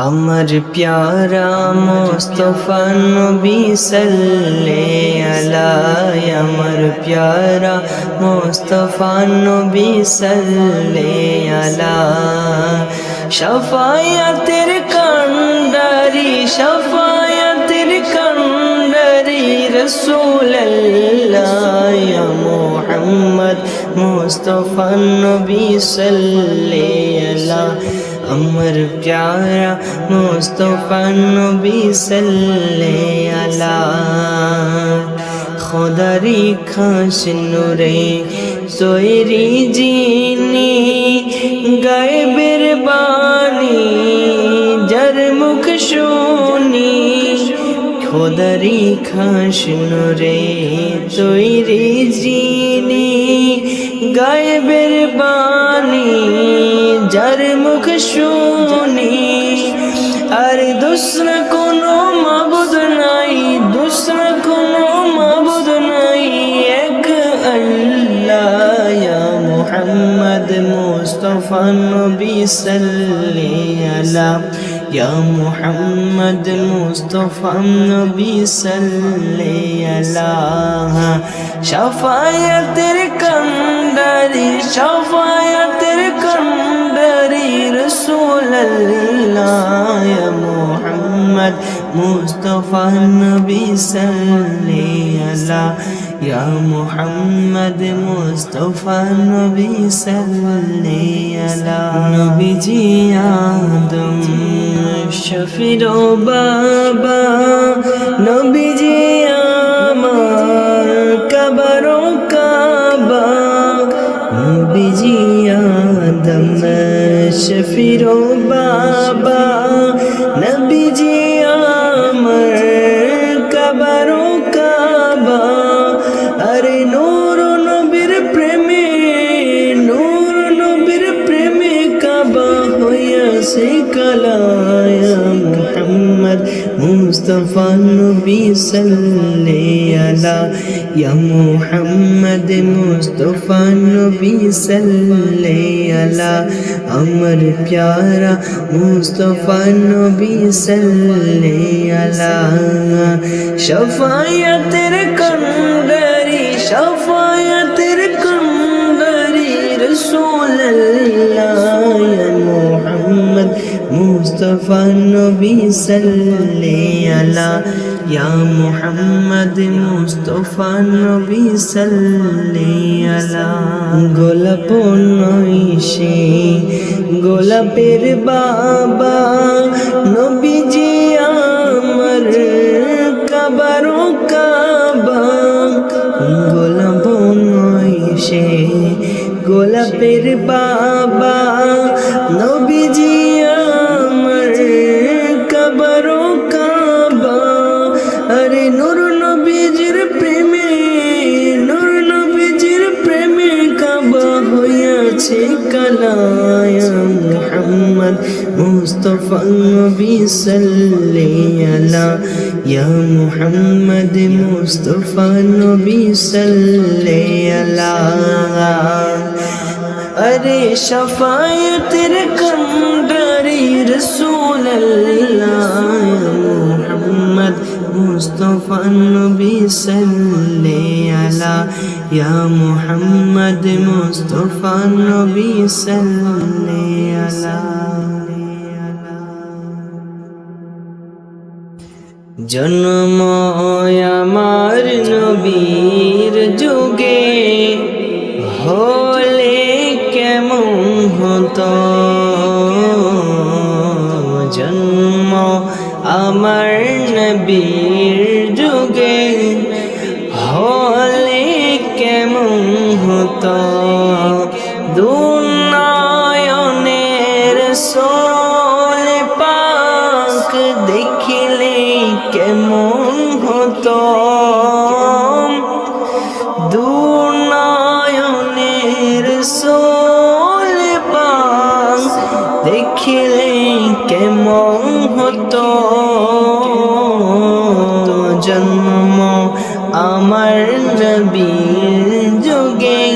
আমার প্যারা মোস্তফা নবী সাল্লে আলাই, আমার প্যারা মোস্তফা নবী সাল্লে আলা শফায়াতের কান্ডারি শফায়াতের কান্ডারি রসুল্লাহ মোহাম্মদ মুস্তফা নবী আলা আমার প্যারা মুস্তফা নবী সাল্লে আলা খোদারি খাস নুরে তৈরি জিনি গায়েবের বাণী যার মুখ শুনি খোদারি খাস নুরে তৈরি জিনি গায়েবের বাণী, যার মুখ শুনি। আর দুসরা কোনো মাবুদ নাই, দুসরা কোনো মাবুদ নাই। এক আল্লাহ মুহাম্মদ মুস্তফা নবী সাল্লি আলা। ইয়া মুহাম্মদ মুস্তফা নবী সাল্লি আলা শাফায়াতের কান্ডারি শাফায়াতের কান্ডারি রসুল্লাহ ইয়া মুহাম্মদ মুস্তফা নবী সাল্লি আলা ইয়া মুহাম্মদ মুস্তফা নবী সাল্লি আলা নবীজি আদম শফির বাবা নবীজি আমার শফির বাবা, নবীজি আমার কবরো কাবা। আরে নূর নবীর প্রেমে, নূর নবীর প্রেমে কাবা হইয়াছে কালায় মুহাম্মদ মুস্তফা নবী সাল্লে আলা ইয়া মুহাম্মদ মুস্তফা নবী সাল্লে আলা আমার প্যারা মুস্তফা নবী সাল্লে আলা শফায়াতের কন্ডারি শফায়াতের রসুল্লাহ ইয়া মুহাম্মদ মুস্তফা নবী সাল্লে আলা, ইয়া মুহাম্মদ মুস্তফা নবী সাল্লে আলা। গোলাপ নইশে গোলাপের বাবা, নবীজি আমার কাবারো কাবা। গোলাপ নইশে গোলাপের বাবা নবীজি হইয়াছে কালায় মুহাম্মদ মুস্তফা নবী সাল্লে আলা। ইয়া মুহাম্মদ মুস্তফা নবী সাল্লে আরে শফায়তের কন্ডারি রসুল মোহাম্মদ মুস্তফা নবী সাল্লে আলা ইয়া মোহাম্মদ মুস্তফা নবী সাল্লে আলা জন্ম আমার নবী নবীর যুগে হলে কেমন হতো? জন্ম আমার নবীর যুগে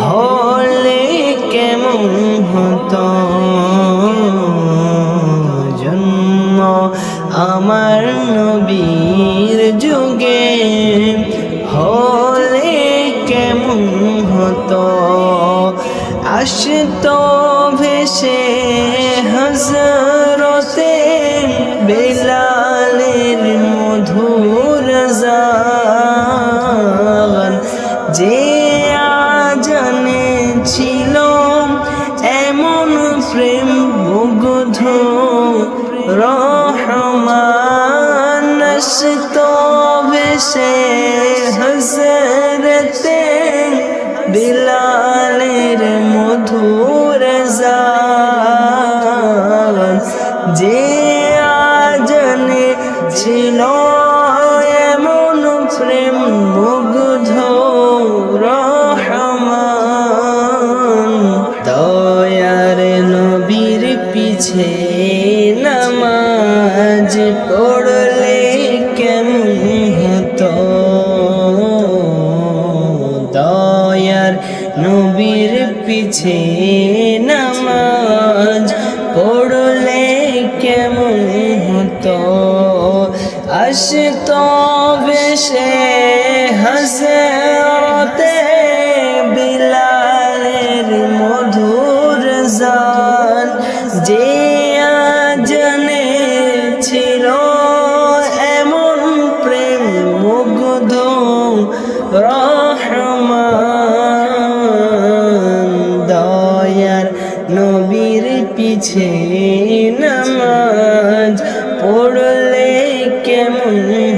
হলে কেমন হতো? জন্ম আমার নবীর যুগে হলে কেমন হতো? আসতো ভেসে হাজার সে হজরতে বিলালের মধুর যে আজনে ছিল এমন প্রেম পিছে নামাজ পড়লে কেমন হতো? আসত বেশে হাসতে বিলালের মধুর জান যে পড়লে কেমন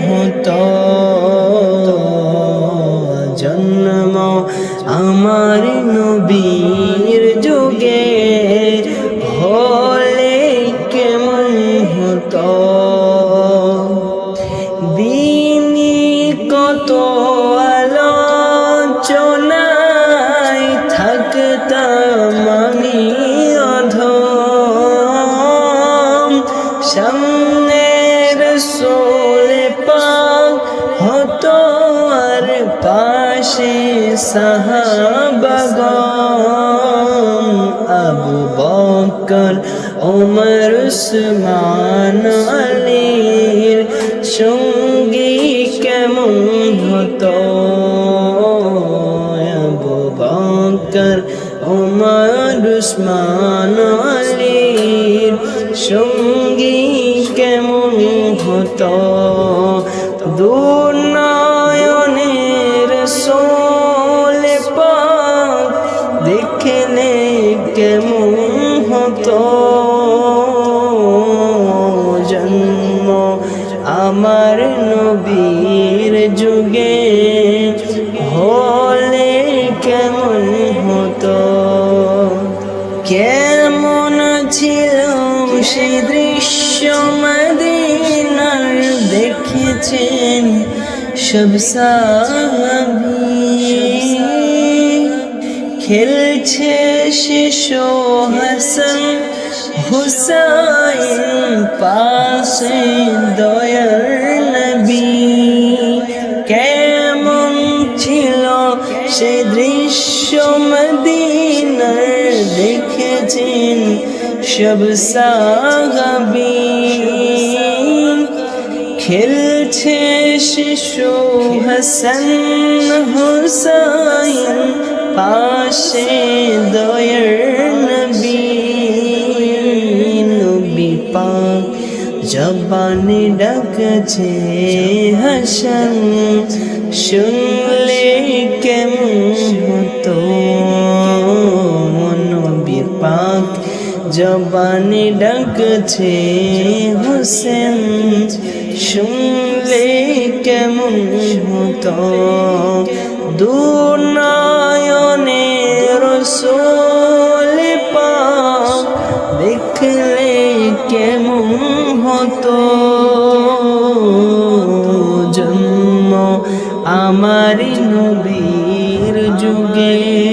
পাশে সাহাবাগম আবু বকর, ওমর, উসমান, আলীর সঙ্গী কেমন হতো? আবু বকর, ওমর, উসমান, আলীর সঙ্গী সব সাহাবী খেলছে শিশু হাসন হুসাইন পাশে দয়ার নবী কেমন ছিল সে দৃশ্য মদিনার দেখেছেন সব সাহাবী খেলছে শিশু হাসান হুসাইন, পাশে দয়ার নবী নবী পাক জবানে ডাকছে হাসান, শুনলে কেমন হতো? নবী পাক জবানে ডাকছে, হোসেন, শুনলে কেমন হতো? দুনয়নে রসোল পাক দেখলে কেমন হতো? জন্ম আমার নবীর যুগে।